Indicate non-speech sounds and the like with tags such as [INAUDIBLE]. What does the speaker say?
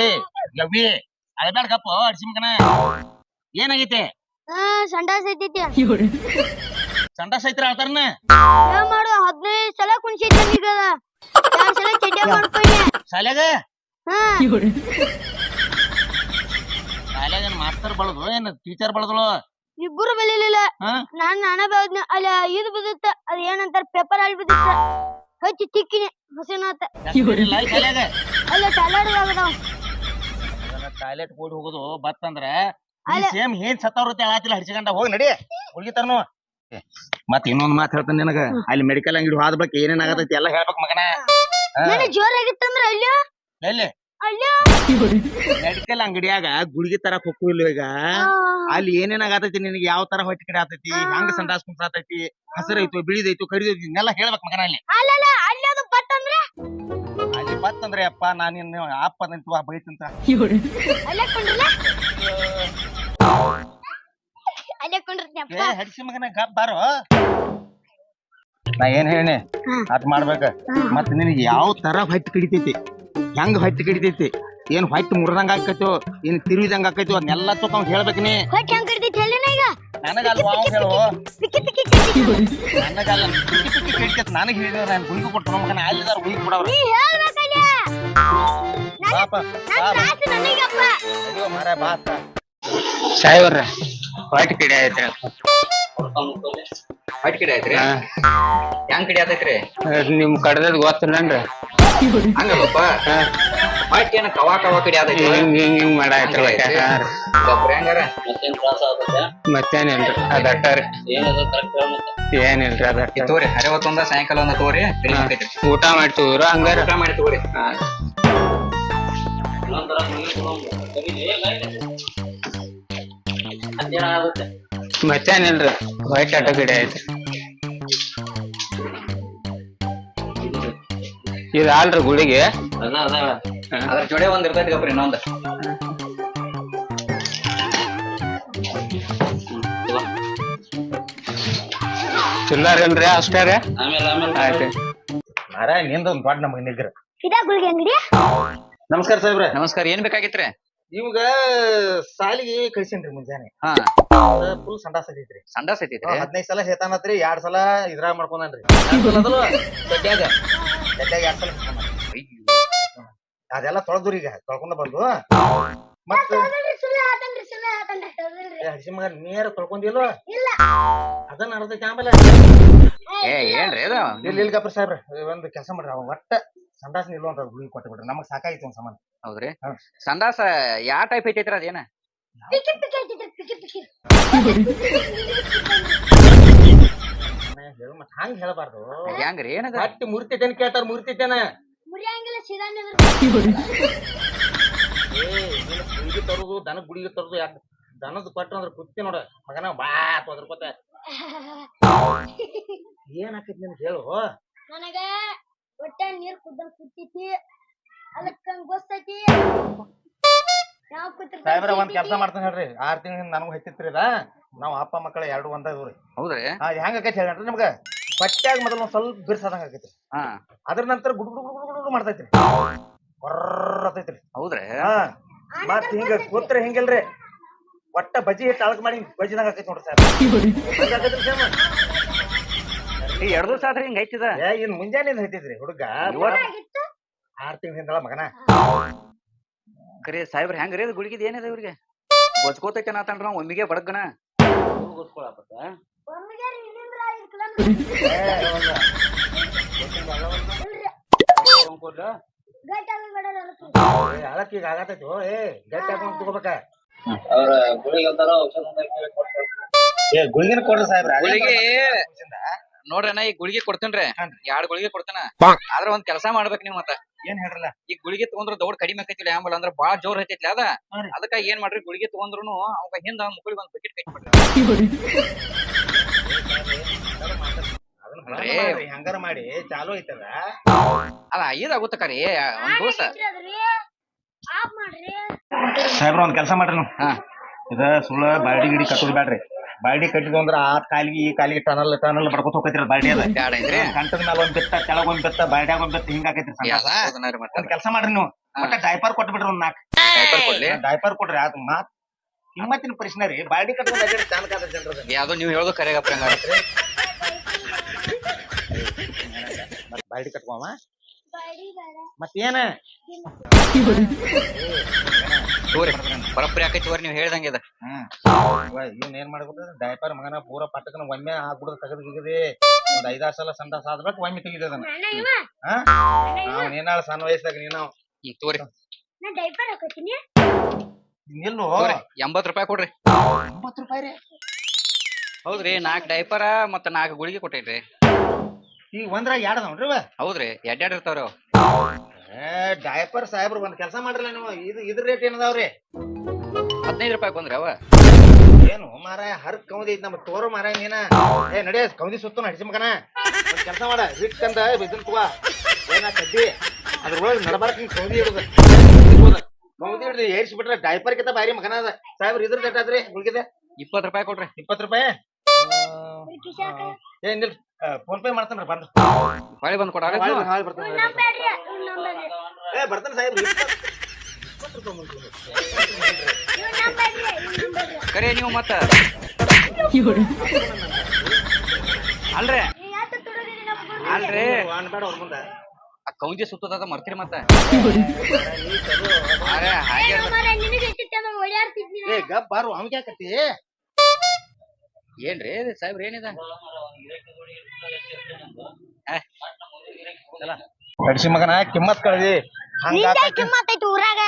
ಏ ಯವ್ವಿ ಅಳಬ್ಯಾಡ ಕಪ್ಪ ಅಡ್ಸಿ ಮಗನ ಏನಾಗೈತೆ? ಹಾ ಸಂಡಾಸ್ ಐತೈತಿ ಸಂಡಾಸ ಐತ್ರ ಆಳ್ತಾರನ? ಏನ್ ಮಾಡು ಹದಿನೈದು ಸಲ ಕುಣ್ಸಿದ್ದೆ ಈಗ. ಎರಡ್ ಸಲ ಚಡ್ಡ ಮಾಡ್ಕೊಂಡೆ. ಶಾಲ್ಯಾಗ? ಹಾ. ಶಾಲ್ಯಾಗ ಮಾಸ್ತರ್ ಬಳದ್ರು ಏನ್ ಟೀಚರ್ ಬಳದಳು? ಇಬ್ಬರು ಬೆಳಿಲಿಲ್ಲ ಹಾ? ನಾನ್ ನಾನ ಬೆಳ್ದ್ನ. ಅಲ್ಲಿ ಇದು ಬಿದ್ದಿತ್ತ. ಅದ್ ಏನಂತಾರ ಪೇಪರ್ ಅಲ್ಲಿ ಬಿದ್ದಿತ್ತ. ಹಚ್ಚಿ ತಿಕ್ಕಿನಿ ಹಸಿನಾತ. ಇಲ್ಲ ಶಾಲ್ಯಾಗ? ಅಲ್ಲ ಟಾಯ್ಲೆಟ್ ಟಾಯ್ಲೆಟ್ ಕೂಡಿ ಹೋಗುದು ಬತ್ತಂದ್ರ. ಸೇಮ್ ಏನ್ ಸತ್ತವ್ರ ಹೇಳಾತಿಲ್ಲ ಹಡ್ಸಿಕೊಂಡ ಹೋಗಿ ನಡಿ. ಹುಡುಗಿತಾರನು ಮತ್ ಇನ್ನೊಂದ್ ಮಾತ್ ಹೇಳ್ತಾನೆ ನಿನಗ. ಅಲ್ಲಿ ಮೆಡಿಕಲ್ ಅಂಗಡಿ ಹೋದ ಬಗ್ಗೆ ಏನೇನ್ ಆಗತೈತಿ ಎಲ್ಲ ಹೇಳ್ಬೇಕ್ ಮಗನ. ಜೋರಾಗಿತ್ತಂದ್ರ ಅಲ್ಲೋ? ಎಲ್ಲಿ? ಮೆಡಿಕಲ್ ಅಂಗಡಿಯಾಗ ಗುಳಿಗೆ ತರಕ್ ಹೋಗು ಇಲ್ಲ ಈಗ? ಅಲ್ಲಿ ಏನೇನ್ ಆಗತೈತಿ ನಿನಗೆ? ಯಾವ ತರ ಹೊಟ್ಟೆ ಕಡೆ ಆತೈತಿ? ಹಂಗ ಹೆಂಗ ಸಂಡಾಸ್ ಕುಂಸಾತೈತಿ ಹಸಿರೈತು ಬಿಳಿದೈತು ಕಡಿದೈತಿ ಇದನ್ನೆಲ್ಲ ಹೇಳ್ಬೇಕ್ ಮಗನ ಅಲ್ಲಿ. ಬತ್ತಂದ್ರ ಅಪ್ಪ ನಾನು ಇನ್ನು ಅಪ್ಪ ನಿಂತು ಬೈತಂತ ಅಲ್ಲೇ ಕೊಂಡ್ರಲ್ಲ ಅಲ್ಲೇ ಕೊಂಡ್ರತ್ನಪ್ಪ ಏ ಹಡ್ಸಿ ಮಗನ ಗಪ್ ಬಾರೋ ನಾ ಏನ್ ಹೇಳಿ ಅದ್ ಮಾಡ್ಬೇಕ ಮತ್ ನಿನಗೆ ಯಾವ ತರ ಹೊಟ್ಟು ಕಡಿತೈತಿ ಹೆಂಗ್ ಹೊಟ್ಟು ಕಡಿತೈತಿ ಏನ್ ಹೊಟ್ಟು ಮುರಿದಂಗ ಆಕೈತೋ ಏನ್ ತಿರುವಿದಂಗ ಆಕೈತೋ ಅದನ್ನೆಲ್ಲ ತಕೊಂಡ್ ಹೇಳ್ಬೇಕು ನೀ ಹೊಟ್ಟೆ ಹೆಂಗ್ ಹೇಳಿನ ಈಗ ನನಗ ಅಲ್ಲಿ ವಾವ್ ಹೇಳು ಪಿಕ್ಕಿ ಪಿಕ್ಕಿ ಕಡ್ದೈತಿ ನನಗಲ್ಲ ನನಗೆ ಹೇಳಿದ್ರೆ ನಾನು ಗುಳಿಗೆ ಕೊಟ್ಟು ಮಗನ ಅಲ್ಲಿದಾರ ಗುಳಿಗೆ ಕೊಡವ್ರ ಮಾರ ಬಾತ ಸಾಯ್ವರ್ರ ಹೊಟ್ಟೆ ಕಿಡಿ ಐತ್ರಿ ಹೊಟ್ಟಿ ಕಿಡಿ ಆಯ್ತ್ರಿ? ಹೆಂಗ್ ಕಿಡಿ ಆತೈತ್ರಿ? ನಿಮ್ ಕಡ್ದದ್ ಗೊತ್ತಿಲ್ಲನ್ರಿ ಹಂಗಲ್ಲಪ್ಪ? ಹೊಟ್ಟಿ ಏನ ಕವಾ ಕವಾ ಕಿಡಿ ಆತೈತಿ ಹಿಂಗ್ ಹಿಂಗ್ ಹಿಂಗ್ ಮಾಡಾಯ್ತ್ರಿ ಹೊಟ್ಟೆ. ಹಾ. ರೀ. ಗೊಬ್ಬರ ಹೆಂಗಾರ ಮತ್ತೇನಿಲ್ರಿ ಅದಟ್ಟಾರಿ ಏನಿಲ್ರಿ ಅದಟ್ಟ ತೋರಿ ಸಾಯಂಕಾಲ ಒಂದ ತೋರಿ ಊಟ ಮಾಡ್ತೀವ್ರ ಹಂಗಾರ. ಊಟ ಮಾಡಿ ತಗೋರಿ ಹಾ. ಮತ್ತೇನಿಲ್ರಿ ವೈಟ್ ಆಟೋ ಗಿಡ ಐತೆ. ಇದು ಆಲ್ರಿ ಗುಳಿಗೆ. ಅದ್ರ ಜೋಡಿ ಒಂದ್ ಇರ್ತೈತಿ ಗಪ್ರಿ ಇನ್ನೊಂದ್. ಚಿಲ್ಲರ್ ಇಲ್ರಿ ಅಷ್ಟೇ ರೀ? ಆಯ್ತು. ಮಾರ ನಿಂದ ಒಂದ್ ದೊಡ್ಡ ನಮಗ್ ನಿಗ್ರ. ಇದಾ ಗುಳಿಗೆ ಅಂಗಡಿ? ನಮಸ್ಕಾರ ಸಾಹೇಬ್ರ. ನಮಸ್ಕಾರ ಏನ್ ಬೇಕಾಗಿತ್ರಿ? ಇವಾಗ ಸಾಲಿಗೆ ಕಳ್ಸಿನ್ರಿ ಮುಂಜಾನೆ. ಹಾ. ಫುಲ್ ಸಂಡಾಸ್ ಐತಿತ್ರಿ ಸಂಡಾಸ್ ಐತಿತ್ರಿ ಹದಿನೈದು ಸಲ ಹೇತಾನತ್ರಿ ಎರಡ್ ಸಲ ಇದ್ರಾಗ ಮಾಡ್ಕೊಂಡ್ರಿ? ಗಡ್ಡ್ಯಾಗ ಗಡ್ಡ್ಯಾಗ ಎರಡ್ ಸಲ. ಅದೆಲ್ಲ ತೊಳೆದ್ರಿ ಈಗ ತೊಳ್ಕೊಂಡ ಬಂದು. ಮತ್ತ? ಹಸಿ ಮಗ ನೇರ ತೊಳ್ಕೊಂಡಿಲ್ವ ಇಲ್ಲ. ಅದನ್ನ ಅರ್ಧ ಆಮೇಲೆ. ಏ ಏನ್ರಿ ಅದು? ಇಲ್ಲಿ ಇಲ್ಲಿ ಗಪ್ರ ಸಾಹೇಬ್ರ ಒಂದ್ ಕೆಲಸ ಮಾಡ್ರಿ ಅವ ಒಟ್ಟ ಸಂಡಾಸ್ ನಿಲ್ಲುವಂತ ಹುಡುಗಿ ಕೊಟ್ಟು ಬಿಡ್ರಿ ನಮಗ್ ಸಾಕಾಯ್ತು ಒಂದ್ ಸಮಾನ ಹೌದ್ರಿ? ಹಾ. ಸಂಡಾಸ ಯಾ ಟೈಪ್ ಐತೈತ್ರಿ ಅದೇನ? ಪಿಕಿ ಐತಿದ್ರಿ ಪಿಕ್ಕಿ ಪಿಕ್ಕಿ ಹೇಳು ಮತ್ ಹಂಗ ಹೇಳಬಾರ್ದು. ಹೆಂಗ್ರಿ? ಏನದ? ಹೊಟ್ಟಿ ಮುರಿತೈತೇನ ಕೇಳ್ತಾರ ಮುರಿತೈತೇನ. ಮುರಿಯಂಗಿಲ್ಲ ಸೀದಾ ನಿಂದ್ರಿ. ಏ ನೀನು ಗುಳಿಗೆ ತರುದು ದನ ಗುಳಿಗೆ ತರೋದು ಯಾಕ? ದನದ ಕೊಟ್ಟು ಅಂದ್ರ ಕುತ್ತಿ ನೋಡ ಮಗನ ಬಾ ತೊದ್ರಕೋತ. [LAUGHS] ಏನ್ ಆಕೈತಿ ನಿನ್ ಹೇಳು. ನನಗ ಹೊಟ್ಟೆ ನೀರ್ ಕುದ್ದಂಗ್ ಕುತ್ತೈತಿ ಅದಕ್ಕ ಗೊತ್ತೈತಿ? ನಾವ್ ಸಾಹೇಬ್ರ ಒಂದ್ ಕೆಲಸ ಮಾಡ್ತಾನೆ ಹೇಳ್ರಿ. ಆರ್ ತಿಂಗಳ ನನಗೂ ಹತ್ತಿತ್ರಿ ಇದ ನಾವ್ ಅಪ್ಪ ಮಕ್ಕಳ ಎರಡು ಒಂದ ಇವ್ರಿ ಹೌದ್ರಿ? ಹಾ ಹೆಂಗ ಆಕೈತಿ ಹೇಳ್ರಿ ನಿಮ್ಗ? ಬಟ್ಟ್ಯಾಗ ಮೊದಲು ಒಂದ್ ಸ್ವಲ್ಪ ಬಿರ್ಸದಂಗ ಆಕೈತಿ ಹಾ. ಅದ್ರ ನಂತರ ಗುಡ್ ಗುಡ್ ಗುಡ್ ಗುಡ್ ಗುಡ್ ಮಾಡ್ತೈತ್ರಿ. ಹೊರತೈತ್ರಿ ಹೌದ್ರಿ? ಹಾ. ಮತ್ ಹಿಂಗ ಕೂತ್ರ ಹಿಂಗಿಲ್ರಿ. ಒಟ್ಟ ಬಜ್ಜಿ ಹಿಟ್ಟು ಅಳಕ್ ಮಾಡಿ ಬಜ್ಜಿದಂಗ ಆಕೈತಿ ನೋಡ್ರಿ ಸಾಹೇಬ್ರ. ಹಂಗ್ ಆಕೈತ್ರಿ ಸೇಮ? ಈ ಎರಡ್ ದಿವಸ ಆದ್ರೆ ಹಿಂಗ ಐತಿದ ಏ ಇನ್ ಮುಂಜಾನೆ ಹೈತಿದ್ರಿ ಹುಡುಗ. ಆರ್ ತಿಂಗಳ ಹಿಂದಳ ಮಗನ. ಕರಿ ಸಾಹೇಬ್ರ ಹೆಂಗ್ರಿ ಅದು ಗುಳಿಗಿದ್ ಏನಿದೆ ಇವ್ರಿಗೆ? ಗೊಚ್ಕೋತೈತೆ ನಾತನ್ರ ಒಮ್ಮಿಗೆ ಐದ್ ಕಿಲೋಮೀಟರ್ ಏ. ಗಟ್ಟಿ ಗುಳಿಗಿನ ಕೊಡ್ರಿ ಸಾಹೇಬ್ರ ಗುಳಿಗೆ. ನೋಡ್ರಣ್ಣ ಈ ಗುಳಿಗೆ ಕೊಡ್ತೇನ್ರಿ. ಹಾನ್ರಿ. ಎರಡ್ ಗುಳಿಗೆ ಕೊಡ್ತೇನ. ಆದ್ರ ಒಂದ್ ಕೆಲಸ ಮಾಡ್ಬೇಕ್ ನೀವ್ ಮತ್ತ. ಏನ್ ಹೇಳ್ರಲ್ಲ? ಈ ಗುಳಿಗೆ ತಗೊಂಡ್ರ ದೌಡ್ ಕಡಿಮೆ ಆಕೈತಿಲ್ಲ ಆಂಬಲ್ ಅಂದ್ರ ಬಾಳ ಜೋರ್ ಐತೈತಿ ಅದ. ಅದಕ್ಕ ಏನ್ ಮಾಡ್ರಿ ಗುಳಿಗೆ ತಗೊಂಡ್ರುನು ಅವಾಗ ಹಿಂದ ಮುಕುಳಿ ಒಂದ್ ಬಕೆಟ್ ಕಟ್ಟಿ ಬಿಡ್ರಿ. ಅದನ್ನ ಅಲ್ರಿ. ಬಂದ್ ಮಾಡ್ರಿ, ಹಂಗಾರ ಮಾಡಿ ಚಾಲು ಐತದ. ಅಲ್ಲ ಇದಾಗುತ್ತ ಕರಿ ಒಂದ್ ದಿವಸ. ಸಾಹೇಬ್ರ ಒಂದ್ ಕೆಲಸ ಮಾಡ್ರಿ ನೀವು. ಹಾ. ಇದ ಸುಳ್ಳ ಬಾಡಿ ಗಿಡಿ ಕಟ್ಟೋದ್ ಬ್ಯಾಡ್ರಿ. ಬಾಡಿ ಕಟ್ಟಿದ್ವು ಅಂದ್ರ ಆ ಕಾಲಿಗೆ ಈ ಕಾಲಿಗೆ ಟನಲ್ ಟನಲ್ ಬಡ್ಕೊತ ಹೋಗ್ತಿರ ಬಾಡಿ ಅದ. ಬ್ಯಾಡ ಕಂಟದ ಮೇಲೆ ಒಂದ್ ಬೆತ್ತ ಕೆಳಗ್ ಒಂದ್ ಬೆತ್ತ ಬಾಡಿಯಾಗ ಒಂದ್ ಬೆತ್ತ ಹಿಂಗ ಆಕೈತ್ರಿ ಒಂದ್ ಕೆಲಸ ಮಾಡ್ರಿ ನೀವು. ಮತ್ತೆ ಡೈಪರ್ ಕೊಟ್ಬಿಡ್ರಿ ಒಂದ್ ನಾಲ್ಕು ಡೈಪರ್ ಕೊಡ್ರಿ ಅದ್ ಮಾತ್ ಹಿಮ್ಮತ್ತಿನ ಪ್ರಶ್ನೆ ರೀ. ಬಾಡಿ ಕಟ್ಟದ ಚಾನ್ಕ ಯಾವ್ದೋ ನೀವ್ ಹೇಳೋದು ಕರೆಗಪ್ಪ ಬಾಡಿ ಕಟ್ಕೋವ ಮತ್ತೇನ? ತೋರಿ ಬರಬ್ಬರಿ ಆಕೈತಿ ತೋರಿ ನೀವ್ ಹೇಳ್ದಂಗೆ ಇದ ಹ್ಮ್. ಇವ್ನ ಏನ್ ಮಾಡ್ಬೇಕು ಡೈಪರ್ ಮಗನ ಪೂರ ಪಟ್ಟಕನ ಒಮ್ಮೆ ಹಾಕ್ಬಿಡೋದು ತೆಗೆದು ಗಿಗದಿ ಒಂದ್ ಐದಾರು ಸಲ ಸಂಡ ಸಾದ್ಬೇಕು ಒಮ್ಮೆ ತೆಗಿದದನ ಹಾ? ಅವ್ನ ಏನಾಳ ಸಣ್ಣ ವಯಸ್ಸಾಗ ನೀನು. ಈಗ ತೋರಿ ನಾ ಡೈಪರ್ ಹಾಕೋತೀನಿ. ನಿಲ್ಲು ತೋರಿ ಎಂಬತ್ ರೂಪಾಯಿ ಕೊಡ್ರಿ. ಒಂಬತ್ತು ರೂಪಾಯಿ ರೀ? ಹೌದ್ರಿ ನಾಕ್ ಡೈಪರ ಮತ್ತ ನಾಲ್ಕು ಗುಳಿಗೆ ಕೊಟ್ಟೈತ್ರಿ. ಈಗ ಒಂದ್ರಾಗ ಎರಡ್ ಅದಾವ್ರಿ ಇವ? ಹೌದ್ರಿ ಎಡ್ಯಾಡ್ ಇರ್ತಾವ್ರಿ ಅವ್. ಏ ಡೈಪರ್ ಸಾಹೇಬ್ರು ಒಂದ್ ಕೆಲಸ ಮಾಡ್ರಲ್ಲ ನೀವು. ಇದು ಇದ್ರ ರೇಟ್ ಏನದಾವ್ರಿ ಹದಿನೈದು ರೂಪಾಯಿ ಬಂದ್ರಿ ಅವ. ಏನು ಮಾರಾಯ ಹರ್ ಕೌದಿ ಐತಿ ನಮ್ಮ ತೋರು ಮಾರಾಯ ನೀನ. ಏ ನಡೆ ಕೌದಿ ಸುತ್ತು ನಡಿಸಿ ಮಗನ. ಒಂದ್ ಕೆಲಸ ಮಾಡ ಹಿಟ್ ಅಂದ ಇದನ್ ತಗೋ. ಏನ ಕಡ್ಡಿ ಅದ್ರೊಳಗೆ ನಡಬಾರ್ಕ ಹಿಂಗ್ ಕೌದಿ ಹಿಡಿದ. ಕೌದಿ ಹಿಡಿದು ಏರ್ಸಿ ಬಿಟ್ರೆ ಡೈಪರ್ ಕಿಂತ ಬಾರಿ ಮಗನ ಅದ. ಸಾಹೇಬ್ರ ಇದ್ರ ರೇಟ್ ಆದ್ರಿ ಗುಳ್ಗಿದೆ? ಇಪ್ಪತ್ತು ರೂಪಾಯಿ ಕೊಡ್ರಿ ಇಪ್ಪತ್ತು ರೂಪಾಯಿ? ಏ ನಿಲ್ ಫೋನ್ ಪೇ ಮಾಡ್ತಾನ್ರಿ ಬಂದು. ಹೊಳಿ ಬಂದ್ ಕೊಡ ಹಾಳಿ ಬರ್ತಾನೆ ಏ ಬರ್ತಾನೆ ನಂಬರ್ರಿ ಕರೆ ನೀವು ಮತ್ತ. ಅಲ್ರಿ? ಅಲ್ರಿ. ಅನ್ಬೇಡ ಅವ್ರ ಮುಂದೆ ಆ ಕೌಂಜಿ ಸುತ್ತದ ಮರ್ತೀರಿ ಮತ್ತ. ಅರೆ ಹಾಗೆ. ಏ ಗಪ್ ಬಾರು ಯಾಕತ್ತಿ ಏನ್ರಿ? ಸಾಹೇಬ್ರ ಏನಿದ? ಕಡ್ಸಿ ಮಗನ ಕಿಮ್ಮತ್ ಕಳ್ದಿ. ಹಂಗ ನಿಂದೆ ಕಿಮ್ಮತ್ತೈತಿ ಊರಾಗ?